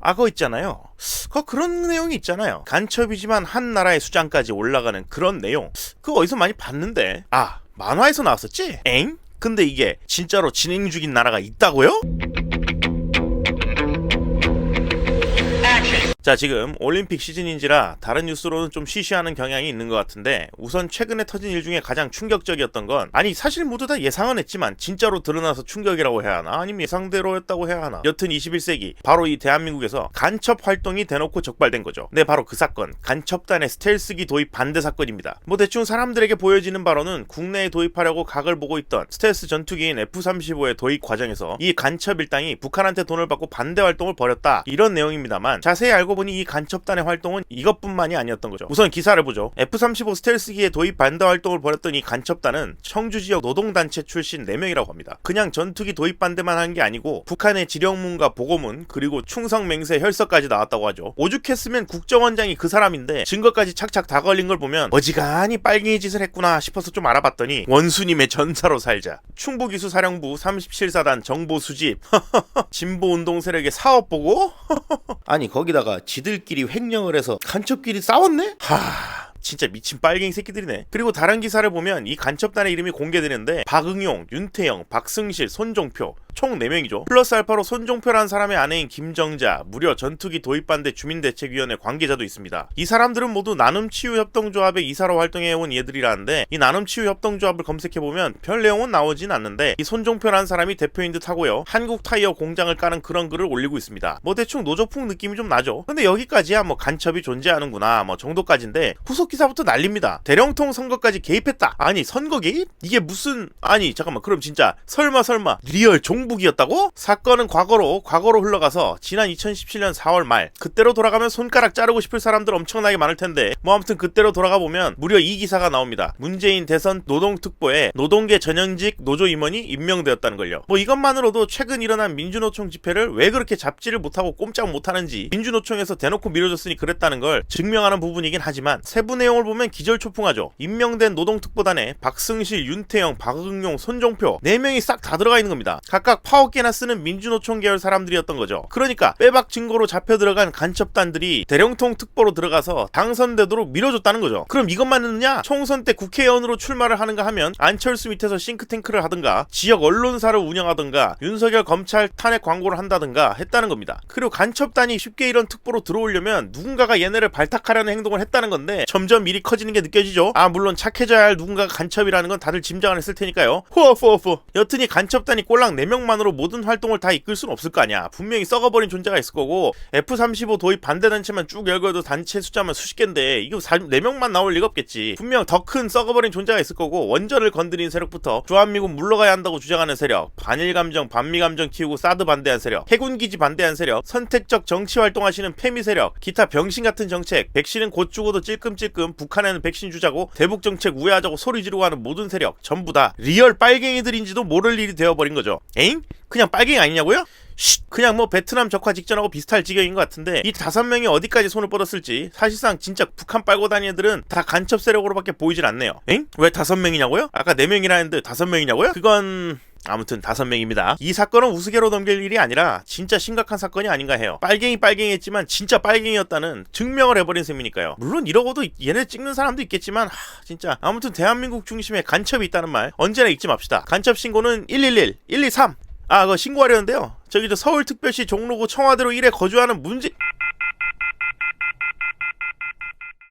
아, 그거 있잖아요. 그 그런 내용이 있잖아요. 간첩이지만 한 나라의 수장까지 올라가는 그런 내용. 그거 어디서 많이 봤는데. 아, 만화에서 나왔었지? 엥? 근데 이게 진짜로 진행 중인 나라가 있다고요? 자 지금 올림픽 시즌인지라 다른 뉴스로는 좀 쉬쉬하는 경향이 있는 것 같은데 우선 최근에 터진 일 중에 가장 충격적이었던 건 아니 사실 모두 다 예상은 했지만 진짜로 드러나서 충격이라고 해야 하나? 아니면 예상대로였다고 해야 하나? 여튼 21세기 바로 이 대한민국에서 간첩 활동이 대놓고 적발된 거죠. 네 바로 그 사건. 간첩단의 스텔스기 도입 반대 사건입니다. 뭐 대충 사람들에게 보여지는 바로는 국내에 도입하려고 각을 보고 있던 스텔스 전투기인 F-35의 도입 과정에서 이 간첩 일당이 북한한테 돈을 받고 반대 활동을 벌였다. 이런 내용입니다만 자세히 알고 보니 이 간첩단의 활동은 이것뿐만이 아니었던 거죠. 우선 기사를 보죠. F-35 스텔스기에 도입 반대 활동을 벌였던 이 간첩단은 청주 지역 노동단체 출신 4명이라고 합니다. 그냥 전투기 도입 반대만 한 게 아니고 북한의 지령문과 보고문 그리고 충성 맹세 혈서까지 나왔다고 하죠. 오죽했으면 국정원장이 그 사람인데 증거까지 착착 다 걸린 걸 보면 어지간히 빨갱이 짓을 했구나 싶어서 좀 알아봤더니 원수님의 전사로 살자. 충북이수 사령부 37사단 정보 수집. 진보 운동 세력의 사업 보고? 아니 거기다가 지들끼리 횡령을 해서 간첩끼리 싸웠네? 하... 진짜 미친 빨갱이 새끼들이네. 그리고 다른 기사를 보면 이 간첩단의 이름이 공개되는데 박응용, 윤태영, 박승실, 손종표 총 4명이죠. 플러스 알파로 손종표라는 사람의 아내인 김정자, 무려 전투기 도입반대 주민대책위원회 관계자도 있습니다. 이 사람들은 모두 나눔치유협동조합의 이사로 활동해온 얘들이라는데 이 나눔치유협동조합을 검색해보면 별 내용은 나오진 않는데 이 손종표라는 사람이 대표인 듯 하고요. 한국 타이어 공장을 까는 그런 글을 올리고 있습니다. 뭐 대충 노조풍 느낌이 좀 나죠. 근데 여기까지야 뭐 간첩이 존재하는구나 뭐 정도까지인데 후속 기사부터 난립니다. 대령통 선거까지 개입했다. 아니 선거 개입? 이게 무슨 아니 잠깐만 그럼 진짜 설마 설마 리얼 종 북이었다고? 사건은 과거로 과거로 흘러가서 지난 2017년 4월 말 그때로 돌아가면 손가락 자르고 싶을 사람들 엄청나게 많을 텐데 뭐 아무튼 그때로 돌아가 보면 무려 이 기사가 나옵니다. 문재인 대선 노동특보에 노동계 전현직 노조 임원이 임명되었다는 걸요. 뭐 이것만으로도 최근 일어난 민주노총 집회를 왜 그렇게 잡지를 못하고 꼼짝 못하는지 민주노총에서 대놓고 밀어줬으니 그랬다는 걸 증명하는 부분이긴 하지만 세부 내용을 보면 기절초풍하죠. 임명된 노동특보단에 박승실, 윤태영, 박응용, 손종표 4명이 싹 다 들어가 있는 겁니다. 각각 파워깨나 쓰는 민주노총 계열 사람들이었던 거죠. 그러니까 빼박 증거로 잡혀 들어간 간첩단들이 대령통 특보로 들어가서 당선되도록 밀어줬다는 거죠. 그럼 이것만 있느냐? 총선 때 국회의원으로 출마를 하는가 하면 안철수 밑에서 싱크탱크를 하든가 지역 언론사를 운영하든가 윤석열 검찰 탄핵 광고를 한다든가 했다는 겁니다. 그리고 간첩단이 쉽게 이런 특보로 들어오려면 누군가가 얘네를 발탁하려는 행동을 했다는 건데 점점 일이 커지는 게 느껴지죠. 아 물론 착해져야 할 누군가가 간첩이라는 건 다들 짐작을 했을 테니까요. 후어후어후. 여튼이 간첩단이 꼴랑 4명 만으로 모든 활동을 다 이끌 수는 없을 거 아니야. 분명히 썩어버린 존재가 있을 거고 F-35 도입 반대 단체만 쭉 열거해도 단체 숫자만 수십 개인데 이거 4명만 나올 리가 없겠지. 분명 더 큰 썩어버린 존재가 있을 거고 원전을 건드린 세력부터 주한미군 물러가야 한다고 주장하는 세력, 반일 감정, 반미 감정 키우고 사드 반대한 세력, 해군 기지 반대한 세력, 선택적 정치 활동하시는 페미 세력, 기타 병신 같은 정책, 백신은 곧 죽어도 찔끔찔끔 북한에는 백신 주자고 대북 정책 우회하자고 소리 지르고 하는 모든 세력 전부 다 리얼 빨갱이들인지도 모를 일이 되어버린 거죠. 에잉? 그냥 빨갱이 아니냐고요? 쉿! 그냥 뭐 베트남 적화 직전하고 비슷할 지경인 것 같은데 이 다섯 명이 어디까지 손을 뻗었을지 사실상 진짜 북한 빨고 다니는 애들은 다 간첩 세력으로밖에 보이질 않네요. 엥? 왜 다섯 명이냐고요? 아까 네 명이라 했는데 다섯 명이냐고요? 그건 아무튼 다섯 명입니다. 이 사건은 우스개로 넘길 일이 아니라 진짜 심각한 사건이 아닌가 해요. 빨갱이 빨갱이 했지만 진짜 빨갱이였다는 증명을 해버린 셈이니까요. 물론 이러고도 얘네 찍는 사람도 있겠지만 하, 진짜 아무튼 대한민국 중심에 간첩이 있다는 말 언제나 잊지 맙시다. 간첩 신고는 111, 123. 아, 그거 신고하려는데요. 저기 저 서울특별시 종로구 청와대로 1에 거주하는 문제